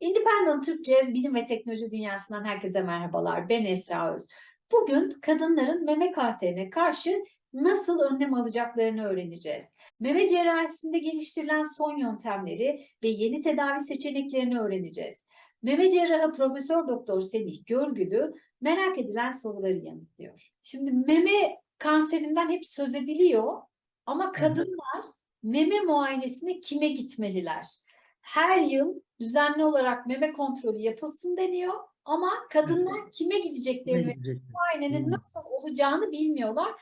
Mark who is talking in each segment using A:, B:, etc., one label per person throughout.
A: Independent Türkçe bilim ve teknoloji dünyasından herkese merhabalar. Ben Esra Öz. Bugün kadınların meme kanserine karşı nasıl önlem alacaklarını öğreneceğiz. Meme cerrahisinde geliştirilen son yöntemleri ve yeni tedavi seçeneklerini öğreneceğiz. Meme cerrahı Profesör Doktor Semih Görgülü merak edilen soruları yanıtlıyor. Şimdi meme kanserinden hep söz ediliyor ama kadınlar meme muayenesine kime gitmeliler? Her yıl düzenli olarak meme kontrolü yapılsın deniyor ama kadınlar kime gideceklerini ve muayenenin nasıl olacağını bilmiyorlar.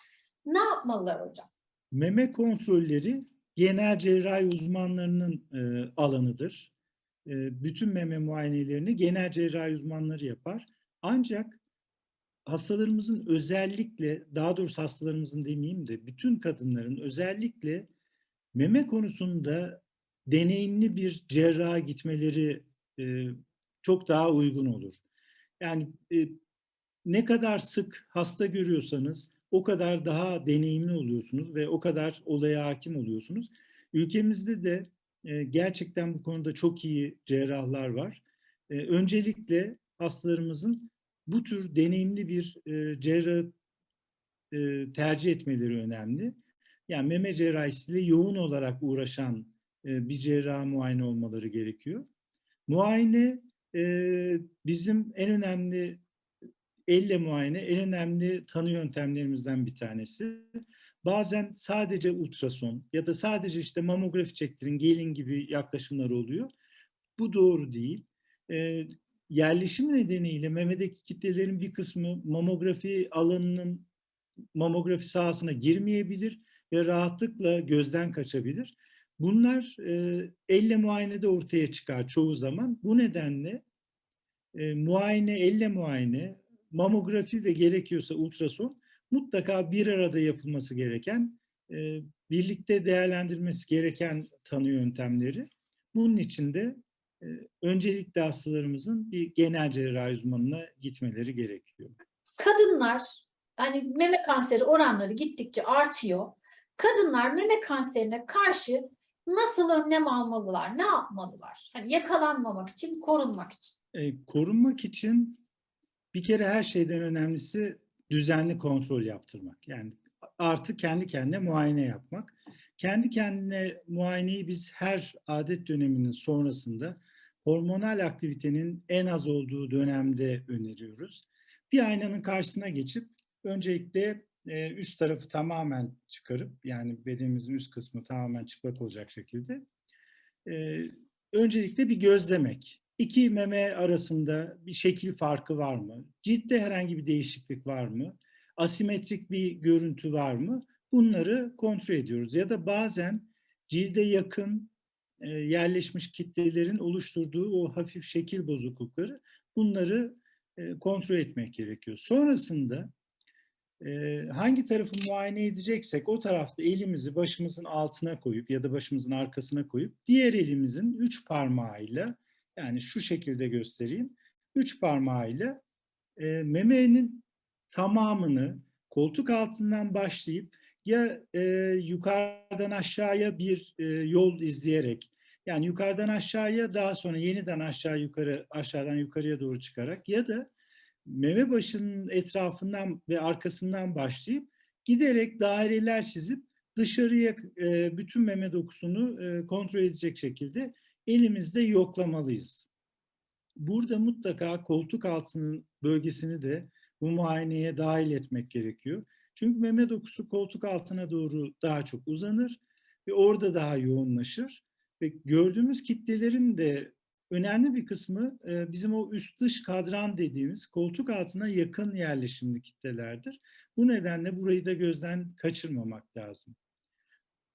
A: Ne yapmalılar hocam?
B: Meme kontrolleri genel cerrahi uzmanlarının e, alanıdır. E, bütün meme muayenelerini genel cerrahi uzmanları yapar. Ancak hastalarımızın özellikle, daha doğrusu hastalarımızın demeyeyim de bütün kadınların özellikle meme konusunda deneyimli bir cerraha gitmeleri e, çok daha uygun olur. Yani e, ne kadar sık hasta görüyorsanız o kadar daha deneyimli oluyorsunuz ve o kadar olaya hakim oluyorsunuz. Ülkemizde de e, gerçekten bu konuda çok iyi cerrahlar var. E, öncelikle hastalarımızın bu tür deneyimli bir e, cerrahı e, tercih etmeleri önemli. Yani meme cerrahisiyle yoğun olarak uğraşan e, bir cerrah muayene olmaları gerekiyor. Muayene e, bizim en önemli elle muayene en önemli tanı yöntemlerimizden bir tanesi. Bazen sadece ultrason ya da sadece işte mamografi çektirin, gelin gibi yaklaşımlar oluyor. Bu doğru değil. E, yerleşim nedeniyle memedeki kitlelerin bir kısmı mamografi alanının mamografi sahasına girmeyebilir ve rahatlıkla gözden kaçabilir. Bunlar e, elle muayenede ortaya çıkar çoğu zaman. Bu nedenle e, muayene, elle muayene, mamografi ve gerekiyorsa ultrason mutlaka bir arada yapılması gereken, e, birlikte değerlendirmesi gereken tanı yöntemleri. Bunun için de e, öncelikle hastalarımızın bir genel cerrahi uzmanına gitmeleri gerekiyor.
A: Kadınlar hani meme kanseri oranları gittikçe artıyor. Kadınlar meme kanserine karşı nasıl önlem almalılar? Ne yapmalılar? Hani yakalanmamak için, korunmak için.
B: E, korunmak için bir kere her şeyden önemlisi düzenli kontrol yaptırmak. Yani artı kendi kendine muayene yapmak. Kendi kendine muayeneyi biz her adet döneminin sonrasında hormonal aktivitenin en az olduğu dönemde öneriyoruz. Bir aynanın karşısına geçip öncelikle e, üst tarafı tamamen çıkarıp yani bedenimizin üst kısmı tamamen çıplak olacak şekilde e, öncelikle bir gözlemek. İki meme arasında bir şekil farkı var mı? Ciltte herhangi bir değişiklik var mı? Asimetrik bir görüntü var mı? Bunları kontrol ediyoruz. Ya da bazen cilde yakın e, yerleşmiş kitlelerin oluşturduğu o hafif şekil bozuklukları bunları e, kontrol etmek gerekiyor. Sonrasında hangi tarafı muayene edeceksek o tarafta elimizi başımızın altına koyup ya da başımızın arkasına koyup diğer elimizin üç parmağıyla yani şu şekilde göstereyim. Üç parmağıyla e, memenin tamamını koltuk altından başlayıp ya e, yukarıdan aşağıya bir e, yol izleyerek yani yukarıdan aşağıya daha sonra yeniden aşağı yukarı aşağıdan yukarıya doğru çıkarak ya da meme başının etrafından ve arkasından başlayıp giderek daireler çizip dışarıya e, bütün meme dokusunu e, kontrol edecek şekilde elimizde yoklamalıyız. Burada mutlaka koltuk altının bölgesini de bu muayeneye dahil etmek gerekiyor. Çünkü meme dokusu koltuk altına doğru daha çok uzanır ve orada daha yoğunlaşır. Ve gördüğümüz kitlelerin de önemli bir kısmı e, bizim o üst dış kadran dediğimiz koltuk altına yakın yerleşimli kitlelerdir. Bu nedenle burayı da gözden kaçırmamak lazım.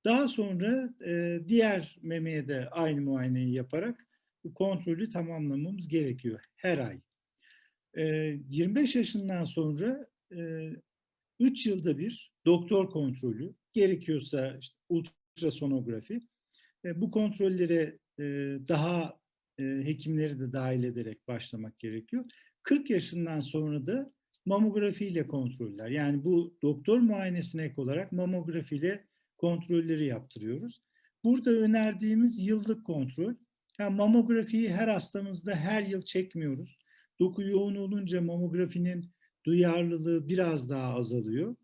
B: Daha sonra e, diğer memeye de aynı muayeneyi yaparak bu kontrolü tamamlamamız gerekiyor her ay. E, 25 yaşından sonra e, 3 yılda bir doktor kontrolü, gerekiyorsa işte ultrasonografi. E, bu kontrollere e, daha e, hekimleri de dahil ederek başlamak gerekiyor. 40 yaşından sonra da mamografi ile kontroller. Yani bu doktor muayenesine ek olarak mamografi ile kontrolleri yaptırıyoruz. Burada önerdiğimiz yıllık kontrol Yani mamografiyi her hastamızda her yıl çekmiyoruz. Doku yoğun olunca mamografinin duyarlılığı biraz daha azalıyor.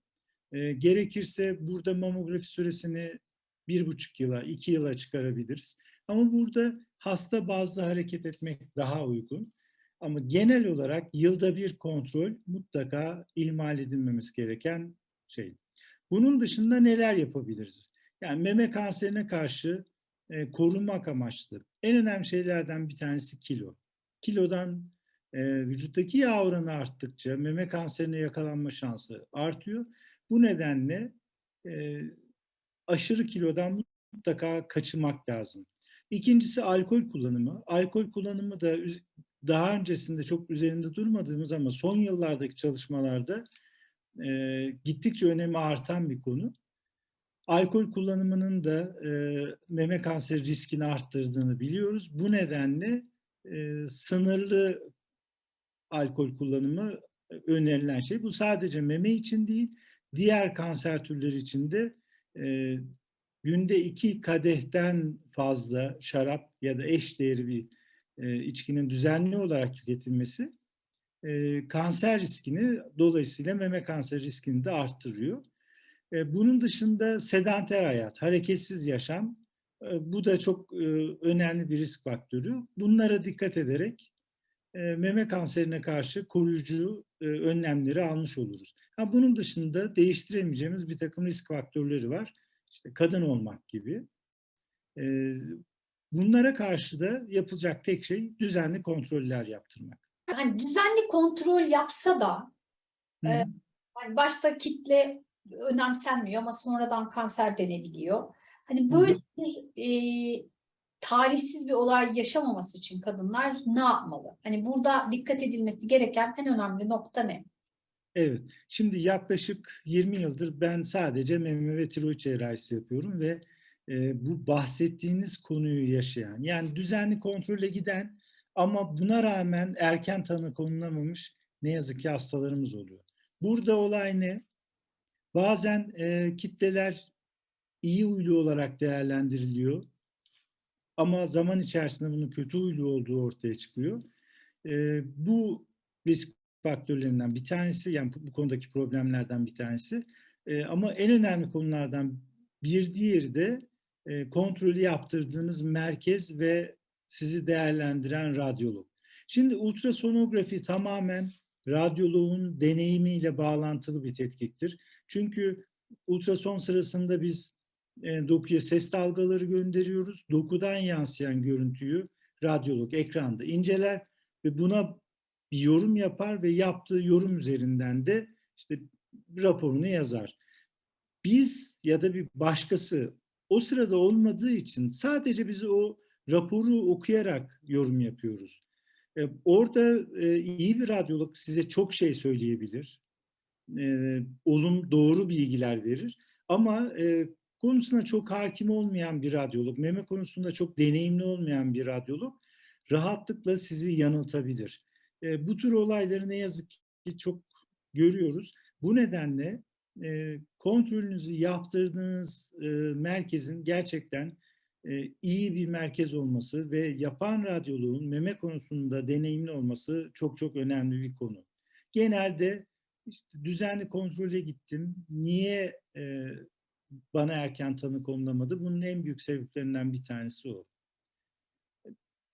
B: E, gerekirse burada mamografi süresini bir buçuk yıla, iki yıla çıkarabiliriz. Ama burada hasta bazlı hareket etmek daha uygun. Ama genel olarak yılda bir kontrol mutlaka ihmal edilmemesi gereken şey. Bunun dışında neler yapabiliriz? Yani meme kanserine karşı e, korunmak amaçlı. En önemli şeylerden bir tanesi kilo. Kilodan e, vücuttaki yağ oranı arttıkça meme kanserine yakalanma şansı artıyor. Bu nedenle e, aşırı kilodan mutlaka kaçınmak lazım. İkincisi alkol kullanımı. Alkol kullanımı da daha öncesinde çok üzerinde durmadığımız ama son yıllardaki çalışmalarda e, gittikçe önemi artan bir konu. Alkol kullanımının da e, meme kanseri riskini arttırdığını biliyoruz. Bu nedenle e, sınırlı alkol kullanımı önerilen şey. Bu sadece meme için değil, diğer kanser türleri için de e, günde iki kadehten fazla şarap ya da eş değeri bir e, içkinin düzenli olarak tüketilmesi e, kanser riskini dolayısıyla meme kanser riskini de arttırıyor. E, bunun dışında sedanter hayat, hareketsiz yaşam e, bu da çok e, önemli bir risk faktörü. Bunlara dikkat ederek e, meme kanserine karşı koruyucu e, önlemleri almış oluruz. Ha, bunun dışında değiştiremeyeceğimiz bir takım risk faktörleri var. İşte kadın olmak gibi. Bunlara karşı da yapılacak tek şey düzenli kontroller yaptırmak.
A: Hani düzenli kontrol yapsa da
B: Hı.
A: e, hani başta kitle önemsenmiyor ama sonradan kanser denebiliyor. Hani
B: Hı hı.
A: böyle bir e, tarihsiz bir olay yaşamaması için kadınlar ne yapmalı? Hani burada dikkat edilmesi gereken en önemli nokta ne?
B: Evet. Şimdi yaklaşık 20 yıldır ben sadece meme ve tiroid cerrahisi yapıyorum ve e, bu bahsettiğiniz konuyu yaşayan, yani düzenli kontrole giden ama buna rağmen erken tanı konulamamış ne yazık ki hastalarımız oluyor. Burada olay ne? Bazen e, kitleler iyi huylu olarak değerlendiriliyor ama zaman içerisinde bunun kötü huylu olduğu ortaya çıkıyor. E, bu risk faktörlerinden bir tanesi, yani bu, konudaki problemlerden bir tanesi. E, ama en önemli konulardan bir diğeri de e, kontrolü yaptırdığınız merkez ve sizi değerlendiren radyolog. Şimdi ultrasonografi tamamen radyoloğun deneyimiyle bağlantılı bir tetkiktir. Çünkü ultrason sırasında biz e, dokuya ses dalgaları gönderiyoruz. Dokudan yansıyan görüntüyü radyolog ekranda inceler ve buna bir yorum yapar ve yaptığı yorum üzerinden de işte raporunu yazar. Biz ya da bir başkası o sırada olmadığı için sadece bizi o raporu okuyarak yorum yapıyoruz. E, orada e, iyi bir radyolog size çok şey söyleyebilir. E, olum doğru bilgiler verir. Ama e, konusuna çok hakim olmayan bir radyolog, meme konusunda çok deneyimli olmayan bir radyolog rahatlıkla sizi yanıltabilir. E, bu tür olayları ne yazık ki çok görüyoruz. Bu nedenle e, kontrolünüzü yaptırdığınız e, merkezin gerçekten e, iyi bir merkez olması ve yapan radyoloğun meme konusunda deneyimli olması çok çok önemli bir konu. Genelde işte düzenli kontrole gittim. Niye e, bana erken tanı konulamadı? Bunun en büyük sebeplerinden bir tanesi o.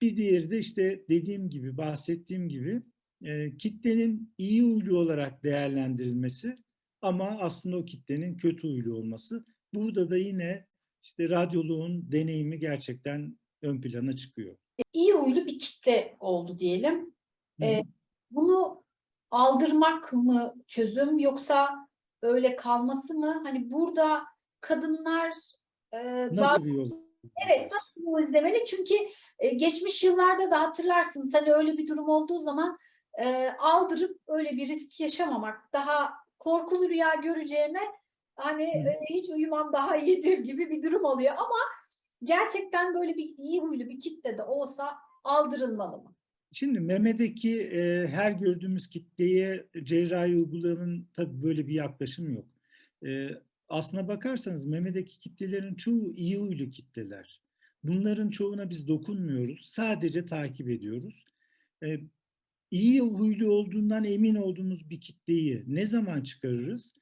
B: Bir diğeri de işte dediğim gibi, bahsettiğim gibi e, kitlenin iyi huylu olarak değerlendirilmesi ama aslında o kitlenin kötü huylu olması. Burada da yine işte radyoloğun deneyimi gerçekten ön plana çıkıyor.
A: İyi huylu bir kitle oldu diyelim.
B: Hı.
A: E, bunu aldırmak mı çözüm yoksa öyle kalması mı? Hani burada kadınlar e,
B: Nasıl bir yol?
A: Evet, nasıl yol izlemeli? Çünkü e, geçmiş yıllarda da hatırlarsınız hani öyle bir durum olduğu zaman e, aldırıp öyle bir risk yaşamamak, daha korkulu rüya göreceğime hani e, hiç uyumam daha iyidir gibi bir durum oluyor ama gerçekten böyle bir iyi huylu bir kitle de olsa aldırılmalı mı?
B: Şimdi memedeki e, her gördüğümüz kitleye cerrahi uygulamanın tabii böyle bir yaklaşım yok. E, aslına bakarsanız memedeki kitlelerin çoğu iyi huylu kitleler. Bunların çoğuna biz dokunmuyoruz. Sadece takip ediyoruz. E, iyi huylu olduğundan emin olduğumuz bir kitleyi ne zaman çıkarırız?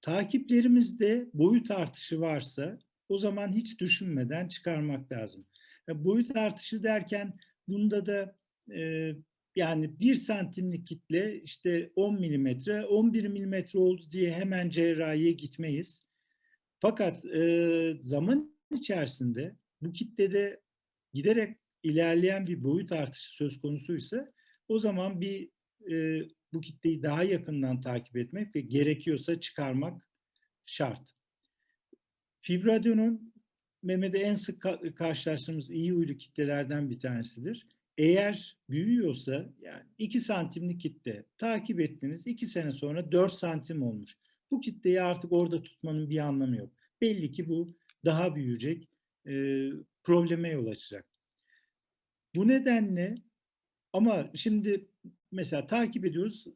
B: Takiplerimizde boyut artışı varsa o zaman hiç düşünmeden çıkarmak lazım. Ya boyut artışı derken bunda da e, yani bir santimlik kitle işte 10 milimetre, 11 milimetre oldu diye hemen cerrahiye gitmeyiz. Fakat e, zaman içerisinde bu kitlede giderek ilerleyen bir boyut artışı söz konusuysa o zaman bir e, bu kitleyi daha yakından takip etmek ve gerekiyorsa çıkarmak şart. Fibradenum memede en sık karşılaştığımız iyi huylu kitlelerden bir tanesidir. Eğer büyüyorsa yani 2 santimlik kitle takip ettiniz 2 sene sonra 4 santim olmuş. Bu kitleyi artık orada tutmanın bir anlamı yok. Belli ki bu daha büyüyecek, e, probleme yol açacak. Bu nedenle ama şimdi mesela takip ediyoruz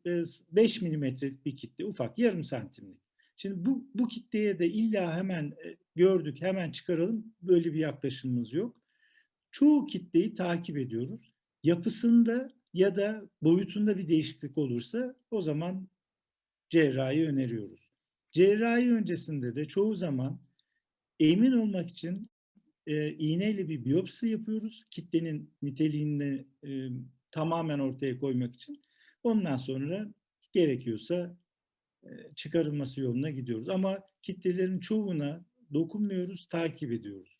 B: 5 milimetrelik bir kitle ufak yarım santimlik. Şimdi bu, bu kitleye de illa hemen gördük hemen çıkaralım böyle bir yaklaşımımız yok. Çoğu kitleyi takip ediyoruz. Yapısında ya da boyutunda bir değişiklik olursa o zaman cerrahi öneriyoruz. Cerrahi öncesinde de çoğu zaman emin olmak için e, iğneyle bir biyopsi yapıyoruz. Kitlenin niteliğini e, tamamen ortaya koymak için. Ondan sonra gerekiyorsa e, çıkarılması yoluna gidiyoruz. Ama kitlelerin çoğuna dokunmuyoruz, takip ediyoruz.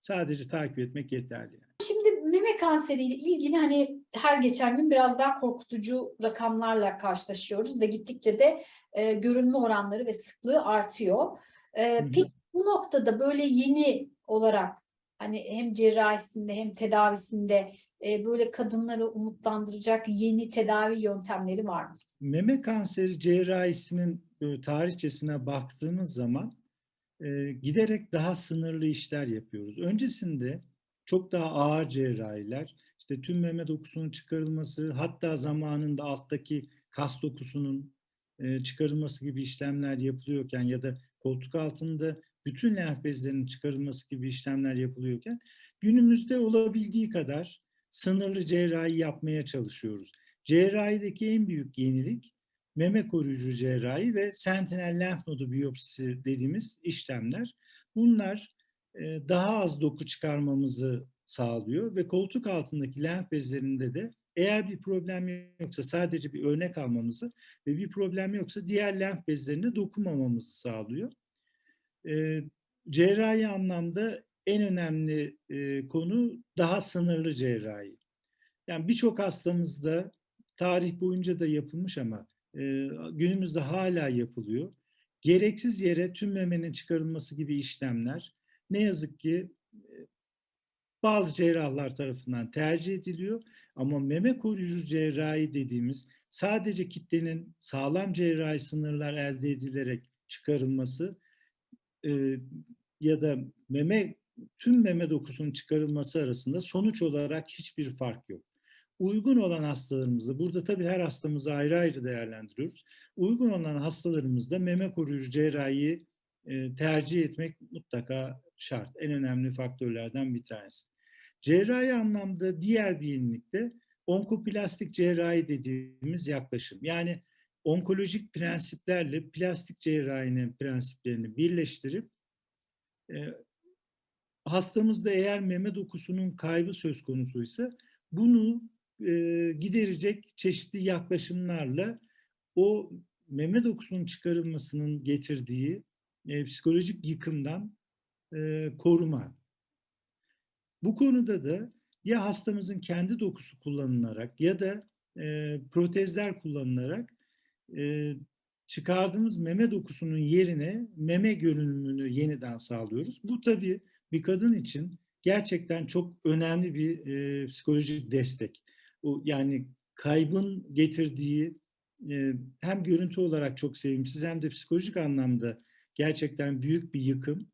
B: Sadece takip etmek yeterli. Yani.
A: Şimdi meme kanseriyle ilgili hani her geçen gün biraz daha korkutucu rakamlarla karşılaşıyoruz ve gittikçe de e, görülme oranları ve sıklığı artıyor. E, peki bu noktada böyle yeni olarak hani hem cerrahisinde hem tedavisinde e, böyle kadınları umutlandıracak yeni tedavi yöntemleri var mı?
B: Meme kanseri cerrahisinin e, tarihçesine baktığımız zaman e, giderek daha sınırlı işler yapıyoruz. Öncesinde çok daha ağır cerrahiler, işte tüm meme dokusunun çıkarılması, hatta zamanında alttaki kas dokusunun e, çıkarılması gibi işlemler yapılıyorken ya da koltuk altında bütün lenf bezlerinin çıkarılması gibi işlemler yapılıyorken günümüzde olabildiği kadar sınırlı cerrahi yapmaya çalışıyoruz. Cerrahideki en büyük yenilik meme koruyucu cerrahi ve sentinel lenf nodu biyopsisi dediğimiz işlemler. Bunlar daha az doku çıkarmamızı sağlıyor ve koltuk altındaki lenf bezlerinde de eğer bir problem yoksa sadece bir örnek almamızı ve bir problem yoksa diğer lenf bezlerine dokunmamamızı sağlıyor. E, cerrahi anlamda en önemli e, konu daha sınırlı cerrahi. Yani birçok hastamızda tarih boyunca da yapılmış ama e, günümüzde hala yapılıyor. Gereksiz yere tüm memenin çıkarılması gibi işlemler ne yazık ki bazı cerrahlar tarafından tercih ediliyor. Ama meme koruyucu cerrahi dediğimiz sadece kitlenin sağlam cerrahi sınırlar elde edilerek çıkarılması e, ya da meme tüm meme dokusunun çıkarılması arasında sonuç olarak hiçbir fark yok. Uygun olan hastalarımızda, burada tabii her hastamızı ayrı ayrı değerlendiriyoruz. Uygun olan hastalarımızda meme koruyucu cerrahiyi e, tercih etmek mutlaka şart. En önemli faktörlerden bir tanesi. Cerrahi anlamda diğer bir yenilik de onkoplastik cerrahi dediğimiz yaklaşım. Yani onkolojik prensiplerle plastik cerrahinin prensiplerini birleştirip e, hastamızda eğer meme dokusunun kaybı söz konusuysa bunu e, giderecek çeşitli yaklaşımlarla o meme dokusunun çıkarılmasının getirdiği e, psikolojik yıkımdan e, koruma. Bu konuda da ya hastamızın kendi dokusu kullanılarak ya da e, protezler kullanılarak e, çıkardığımız meme dokusunun yerine meme görünümünü yeniden sağlıyoruz. Bu tabii bir kadın için gerçekten çok önemli bir e, psikolojik destek. O yani kaybın getirdiği e, hem görüntü olarak çok sevimsiz hem de psikolojik anlamda gerçekten büyük bir yıkım.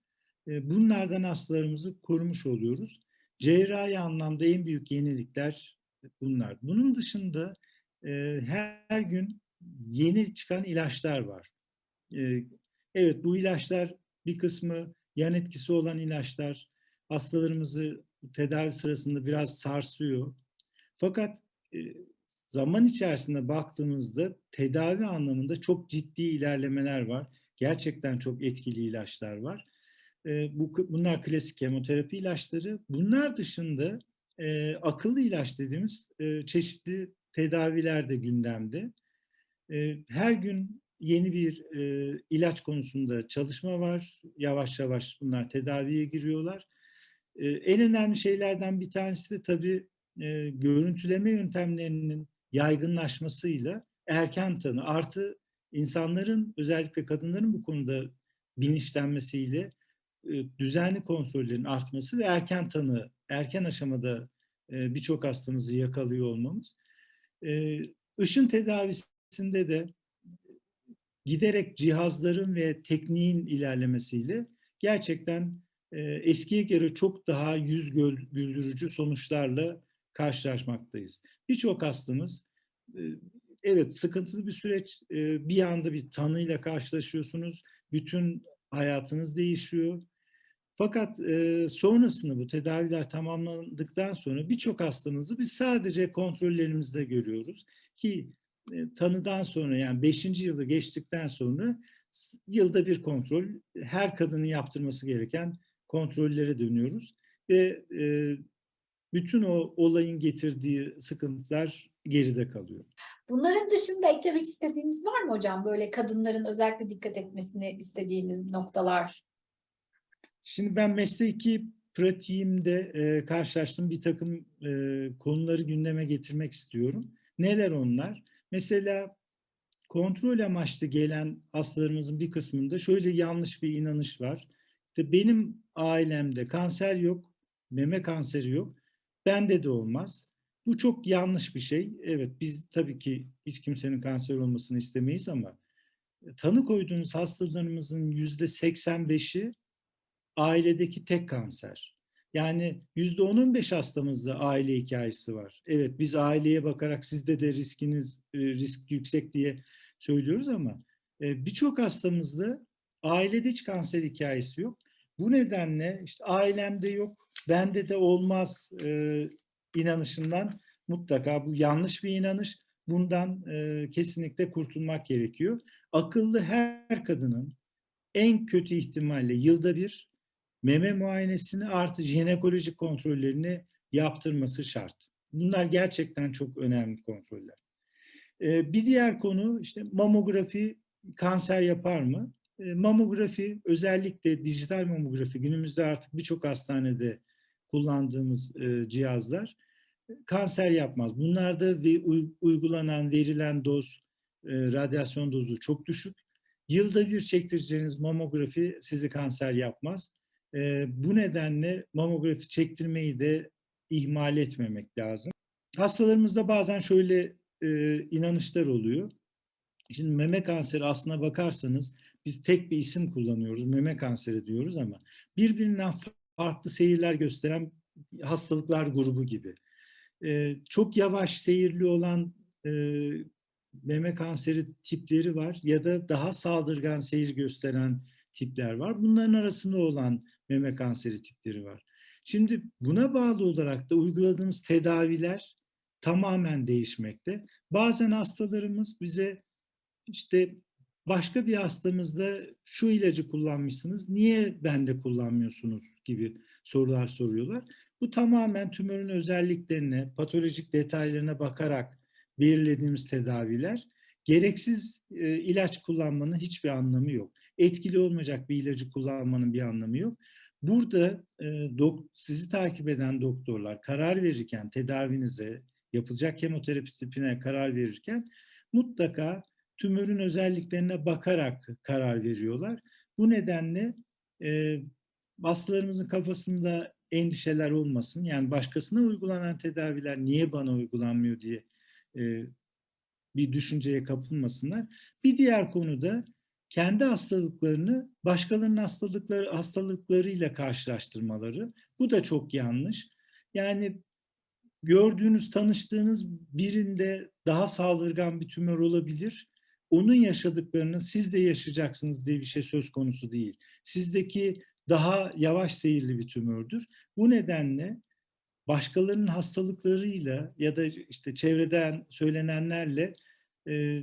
B: E, bunlardan hastalarımızı korumuş oluyoruz. Cerrahi anlamda en büyük yenilikler bunlar. Bunun dışında e, her gün yeni çıkan ilaçlar var. E, evet bu ilaçlar bir kısmı yan etkisi olan ilaçlar hastalarımızı tedavi sırasında biraz sarsıyor. Fakat e, zaman içerisinde baktığımızda tedavi anlamında çok ciddi ilerlemeler var. Gerçekten çok etkili ilaçlar var. E, bu bunlar klasik kemoterapi ilaçları. Bunlar dışında e, akıllı ilaç dediğimiz çeşitli tedaviler de gündemde. Her gün yeni bir e, ilaç konusunda çalışma var. Yavaş yavaş bunlar tedaviye giriyorlar. E, en önemli şeylerden bir tanesi de tabii e, görüntüleme yöntemlerinin yaygınlaşmasıyla erken tanı artı insanların özellikle kadınların bu konuda bilinçlenmesiyle e, düzenli kontrollerin artması ve erken tanı, erken aşamada e, birçok hastamızı yakalıyor olmamız. E, ışın tedavisinde de giderek cihazların ve tekniğin ilerlemesiyle gerçekten e, eskiye göre çok daha yüz güldürücü sonuçlarla karşılaşmaktayız. Birçok hastamız e, evet sıkıntılı bir süreç e, bir anda bir tanıyla karşılaşıyorsunuz. Bütün hayatınız değişiyor. Fakat e, sonrasında bu tedaviler tamamlandıktan sonra birçok hastamızı biz sadece kontrollerimizde görüyoruz. Ki tanıdan sonra yani 5. yılı geçtikten sonra yılda bir kontrol, her kadının yaptırması gereken kontrollere dönüyoruz. Ve e, bütün o olayın getirdiği sıkıntılar geride kalıyor.
A: Bunların dışında eklemek istediğiniz var mı hocam? Böyle kadınların özellikle dikkat etmesini istediğiniz noktalar.
B: Şimdi ben mesleki pratiğimde e, karşılaştığım bir takım e, konuları gündeme getirmek istiyorum. Neler onlar? Mesela kontrol amaçlı gelen hastalarımızın bir kısmında şöyle yanlış bir inanış var. İşte benim ailemde kanser yok, meme kanseri yok, bende de olmaz. Bu çok yanlış bir şey. Evet biz tabii ki hiç kimsenin kanser olmasını istemeyiz ama tanı koyduğunuz hastalarımızın yüzde 85'i ailedeki tek kanser. Yani yüzde 10-15 hastamızda aile hikayesi var. Evet biz aileye bakarak sizde de riskiniz e, risk yüksek diye söylüyoruz ama e, birçok hastamızda ailede hiç kanser hikayesi yok. Bu nedenle işte ailemde yok, bende de olmaz e, inanışından mutlaka bu yanlış bir inanış. Bundan e, kesinlikle kurtulmak gerekiyor. Akıllı her kadının en kötü ihtimalle yılda bir meme muayenesini artı jinekolojik kontrollerini yaptırması şart. Bunlar gerçekten çok önemli kontroller. Ee, bir diğer konu işte mamografi kanser yapar mı? Ee, mamografi özellikle dijital mamografi günümüzde artık birçok hastanede kullandığımız e, cihazlar kanser yapmaz. Bunlarda ve uygulanan verilen doz e, radyasyon dozu çok düşük. Yılda bir çektireceğiniz mamografi sizi kanser yapmaz. E, bu nedenle mamografi çektirmeyi de ihmal etmemek lazım. Hastalarımızda bazen şöyle e, inanışlar oluyor. Şimdi meme kanseri aslına bakarsanız biz tek bir isim kullanıyoruz. Meme kanseri diyoruz ama birbirinden farklı seyirler gösteren hastalıklar grubu gibi. Ee, çok yavaş seyirli olan e, meme kanseri tipleri var ya da daha saldırgan seyir gösteren tipler var. Bunların arasında olan meme kanseri tipleri var. Şimdi buna bağlı olarak da uyguladığımız tedaviler tamamen değişmekte. Bazen hastalarımız bize işte başka bir hastamızda şu ilacı kullanmışsınız, niye bende kullanmıyorsunuz gibi sorular soruyorlar. Bu tamamen tümörün özelliklerine, patolojik detaylarına bakarak belirlediğimiz tedaviler. Gereksiz e, ilaç kullanmanın hiçbir anlamı yok. Etkili olmayacak bir ilacı kullanmanın bir anlamı yok. Burada e, dok, sizi takip eden doktorlar karar verirken tedavinize, yapılacak kemoterapi tipine karar verirken mutlaka tümörün özelliklerine bakarak karar veriyorlar. Bu nedenle e, hastalarımızın kafasında endişeler olmasın. Yani başkasına uygulanan tedaviler niye bana uygulanmıyor diye e, bir düşünceye kapılmasınlar. Bir diğer konuda kendi hastalıklarını başkalarının hastalıkları hastalıklarıyla karşılaştırmaları. Bu da çok yanlış. Yani gördüğünüz, tanıştığınız birinde daha saldırgan bir tümör olabilir. Onun yaşadıklarını siz de yaşayacaksınız diye bir şey söz konusu değil. Sizdeki daha yavaş seyirli bir tümördür. Bu nedenle başkalarının hastalıklarıyla ya da işte çevreden söylenenlerle e,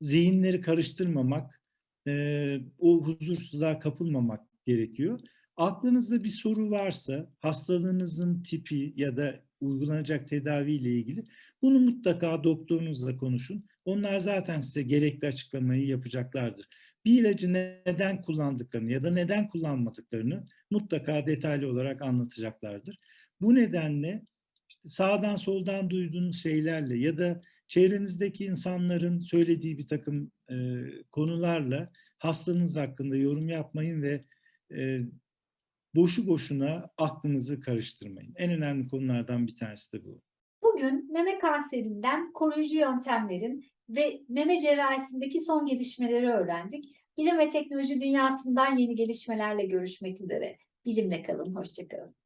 B: zihinleri karıştırmamak, e, o huzursuzluğa kapılmamak gerekiyor. Aklınızda bir soru varsa hastalığınızın tipi ya da uygulanacak tedaviyle ilgili bunu mutlaka doktorunuzla konuşun. Onlar zaten size gerekli açıklamayı yapacaklardır. Bir ilacı neden kullandıklarını ya da neden kullanmadıklarını mutlaka detaylı olarak anlatacaklardır. Bu nedenle işte sağdan soldan duyduğunuz şeylerle ya da çevrenizdeki insanların söylediği bir takım e, konularla hastanız hakkında yorum yapmayın ve e, boşu boşuna aklınızı karıştırmayın. En önemli konulardan bir tanesi de bu.
A: Bugün meme kanserinden koruyucu yöntemlerin ve meme cerrahisindeki son gelişmeleri öğrendik. Bilim ve teknoloji dünyasından yeni gelişmelerle görüşmek üzere. Bilimle kalın, hoşçakalın.